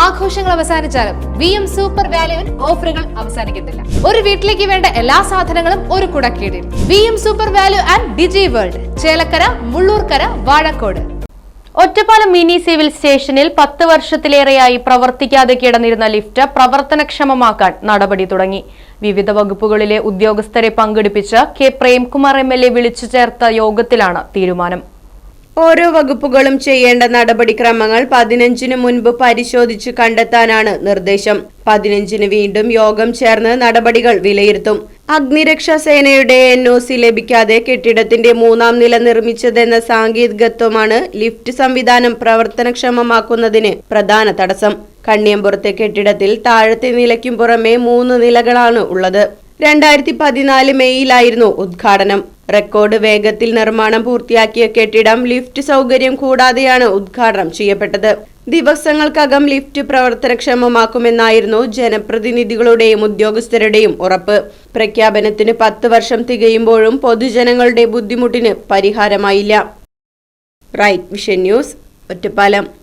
ആഘോഷങ്ങൾ അവസാനിച്ചാലും V M super വാല്യുവിൽ ഓഫറുകൾ അവസാനിക്കുന്നില്ല. ഒരു വീട്ടിലേക്ക് വേണ്ട എല്ലാ സാധനങ്ങളും ഒരു കുടക്കീടിൽ. V M super value and Digi World Chelakkara Mullurkara Vazhakode. Ottapalam mini civil സ്റ്റേഷനിൽ പത്ത് വർഷത്തിലേറെയായി പ്രവർത്തിക്കാതെ കിടന്നിരുന്ന ലിഫ്റ്റ് പ്രവർത്തനക്ഷമമാക്കാൻ നടപടി തുടങ്ങി. വിവിധ വകുപ്പുകളിലെ ഉദ്യോഗസ്ഥരെ പങ്കെടുപ്പിച്ച് K Premkumar M L A വിളിച്ചു ചേർത്ത യോഗത്തിലാണ് തീരുമാനം. ഓരോ വകുപ്പുകളും ചെയ്യേണ്ട നടപടിക്രമങ്ങൾ പതിനഞ്ചിന് മുൻപ് പരിശോധിച്ച് കണ്ടെത്താനാണ് നിർദ്ദേശം. പതിനഞ്ചിന് വീണ്ടും യോഗം ചേർന്ന് നടപടികൾ വിലയിരുത്തും. അഗ്നിരക്ഷാ സേനയുടെ എൻ ഒ സി ലഭിക്കാതെ കെട്ടിടത്തിന്റെ മൂന്നാം നില നിർമ്മിച്ചതെന്ന സാങ്കേതികത്വമാണ് ലിഫ്റ്റ് സംവിധാനം പ്രവർത്തനക്ഷമമാക്കുന്നതിന് പ്രധാന തടസ്സം. കണ്ണിയമ്പുറത്തെ കെട്ടിടത്തിൽ താഴത്തെ നിലയ്ക്കും പുറമെ മൂന്ന് നിലകളാണ് ഉള്ളത്. രണ്ടായിരത്തി പതിനാല് മെയ്യിലായിരുന്നു ഉദ്ഘാടനം. റെക്കോർഡ് വേഗത്തിൽ നിർമ്മാണം പൂർത്തിയാക്കിയ കെട്ടിടം ലിഫ്റ്റ് സൗകര്യം കൂടാതെയാണ് ഉദ്ഘാടനം ചെയ്യപ്പെട്ടത്. ദിവസങ്ങൾക്കകം ലിഫ്റ്റ് പ്രവർത്തനക്ഷമമാക്കുമെന്നായിരുന്നു ജനപ്രതിനിധികളുടെയും ഉദ്യോഗസ്ഥരുടെയും ഉറപ്പ്. പ്രഖ്യാപനത്തിന് പത്ത് വർഷം തികയുമ്പോഴും പൊതുജനങ്ങളുടെ ബുദ്ധിമുട്ടിന് പരിഹാരമായില്ല. Right Vision News Ottapalam.